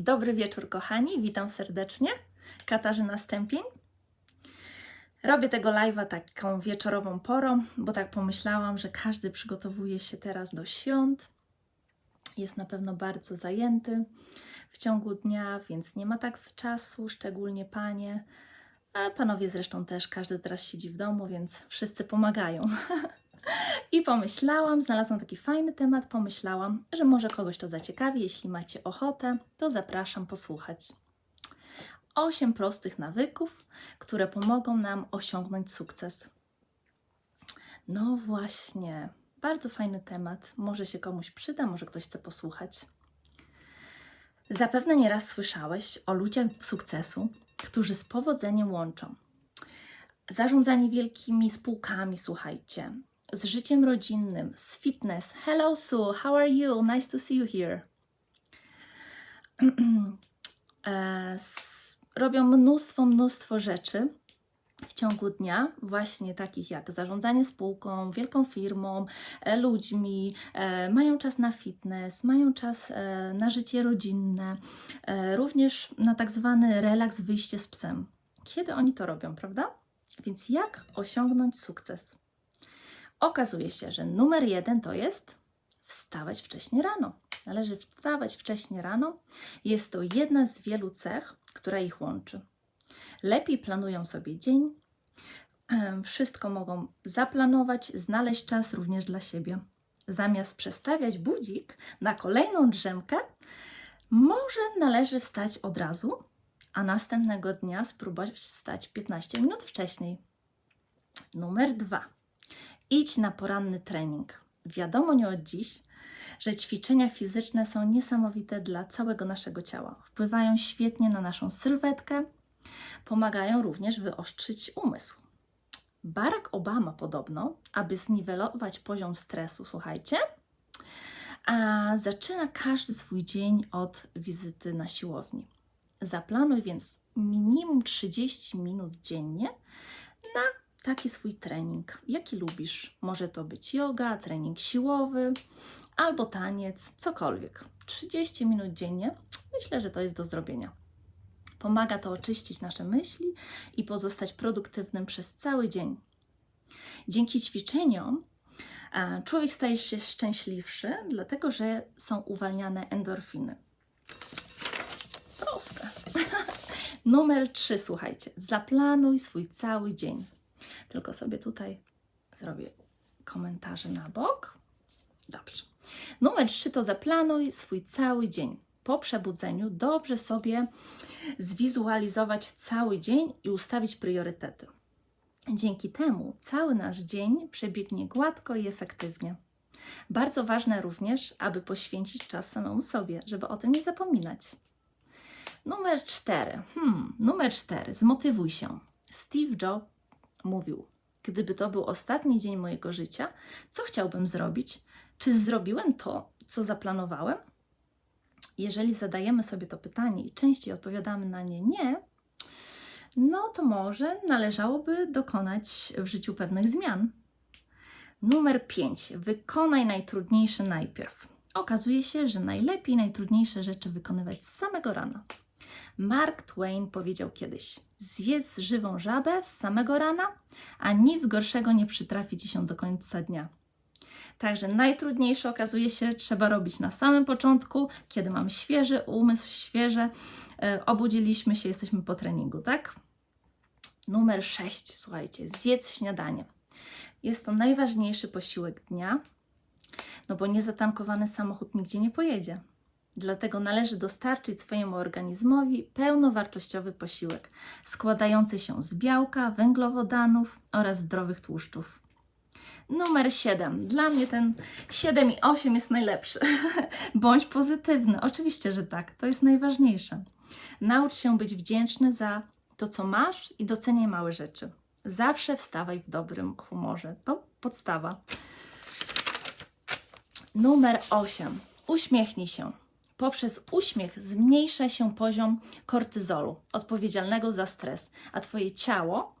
Dobry wieczór, kochani. Witam serdecznie. Katarzyna Stępień. Robię tego live'a taką wieczorową porą, bo tak pomyślałam, że każdy przygotowuje się teraz do świąt. Jest na pewno bardzo zajęty w ciągu dnia, więc nie ma tak z czasu, szczególnie panie. A panowie zresztą też, każdy teraz siedzi w domu, więc wszyscy pomagają. I pomyślałam, znalazłam taki fajny temat, pomyślałam, że może kogoś to zaciekawi. Jeśli macie ochotę, to zapraszam posłuchać. Osiem prostych nawyków, które pomogą nam osiągnąć sukces. No właśnie, bardzo fajny temat. Może się komuś przyda, może ktoś chce posłuchać. Zapewne nieraz słyszałeś o ludziach sukcesu, którzy z powodzeniem łączą zarządzanie wielkimi spółkami, słuchajcie, z życiem rodzinnym, z fitness. Hello Sue, how are you? Nice to see you here. E, Robią mnóstwo, mnóstwo rzeczy w ciągu dnia, właśnie takich jak zarządzanie spółką, wielką firmą, e, ludźmi, e, mają czas na fitness, mają czas na życie rodzinne, również na tak zwany relaks, wyjście z psem. Kiedy oni to robią, prawda? Więc jak osiągnąć sukces? Okazuje się, że numer jeden to jest wstawać wcześnie rano. Należy wstawać wcześnie rano. Jest to jedna z wielu cech, która ich łączy. Lepiej planują sobie dzień, wszystko mogą zaplanować, znaleźć czas również dla siebie. Zamiast przestawiać budzik na kolejną drzemkę, może należy wstać od razu, a następnego dnia spróbować wstać 15 minut wcześniej. Numer dwa. Idź na poranny trening. Wiadomo nie od dziś, że ćwiczenia fizyczne są niesamowite dla całego naszego ciała. Wpływają świetnie na naszą sylwetkę, pomagają również wyostrzyć umysł. Barack Obama podobno, aby zniwelować poziom stresu, słuchajcie, a zaczyna każdy swój dzień od wizyty na siłowni. Zaplanuj więc minimum 30 minut dziennie na taki swój trening, jaki lubisz. Może to być yoga, trening siłowy albo taniec, cokolwiek. 30 minut dziennie myślę, że to jest do zrobienia. Pomaga to oczyścić nasze myśli i pozostać produktywnym przez cały dzień. Dzięki ćwiczeniom e, człowiek staje się szczęśliwszy, dlatego że są uwalniane endorfiny. Proste. Numer 3, słuchajcie. Zaplanuj swój cały dzień. Tylko sobie tutaj zrobię komentarze na bok. Dobrze. Numer 3 to zaplanuj swój cały dzień. Po przebudzeniu dobrze sobie zwizualizować cały dzień i ustawić priorytety. Dzięki temu cały nasz dzień przebiegnie gładko i efektywnie. Bardzo ważne również, aby poświęcić czas samemu sobie, żeby o tym nie zapominać. Numer 4. Hmm, numer 4. Zmotywuj się. Steve Jobs mówił: Gdyby to był ostatni dzień mojego życia, co chciałbym zrobić? Czy zrobiłem to, co zaplanowałem? Jeżeli zadajemy sobie to pytanie i częściej odpowiadamy na nie nie, no to może należałoby dokonać w życiu pewnych zmian. Numer 5. Wykonaj najtrudniejsze najpierw. Okazuje się, że najlepiej najtrudniejsze rzeczy wykonywać z samego rana. Mark Twain powiedział kiedyś: Zjedz żywą żabę z samego rana, a nic gorszego nie przytrafi ci się do końca dnia. Także najtrudniejsze okazuje się trzeba robić na samym początku, kiedy mamy świeży umysł, świeże, e, obudziliśmy się, jesteśmy po treningu, tak? Numer 6, słuchajcie, zjedz śniadanie. Jest to najważniejszy posiłek dnia, no bo niezatankowany samochód nigdzie nie pojedzie. Dlatego należy dostarczyć swojemu organizmowi pełnowartościowy posiłek, składający się z białka, węglowodanów oraz zdrowych tłuszczów. Numer 7. Dla mnie ten 7 i 8 jest najlepszy. Bądź pozytywny. Oczywiście, że tak. To jest najważniejsze. Naucz się być wdzięczny za to, co masz i doceniaj małe rzeczy. Zawsze wstawaj w dobrym humorze. To podstawa. Numer 8. Uśmiechnij się. Poprzez uśmiech zmniejsza się poziom kortyzolu, odpowiedzialnego za stres, a Twoje ciało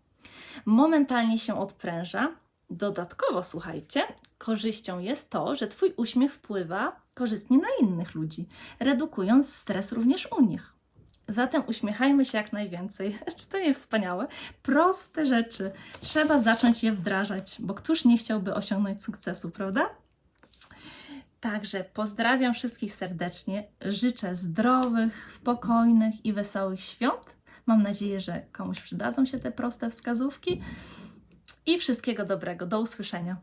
momentalnie się odpręża. Dodatkowo, słuchajcie, korzyścią jest to, że Twój uśmiech wpływa korzystnie na innych ludzi, redukując stres również u nich. Zatem uśmiechajmy się jak najwięcej. Czy to nie wspaniałe? Proste rzeczy. Trzeba zacząć je wdrażać, bo któż nie chciałby osiągnąć sukcesu, prawda? Także pozdrawiam wszystkich serdecznie. Życzę zdrowych, spokojnych i wesołych świąt. Mam nadzieję, że komuś przydadzą się te proste wskazówki. I wszystkiego dobrego. Do usłyszenia.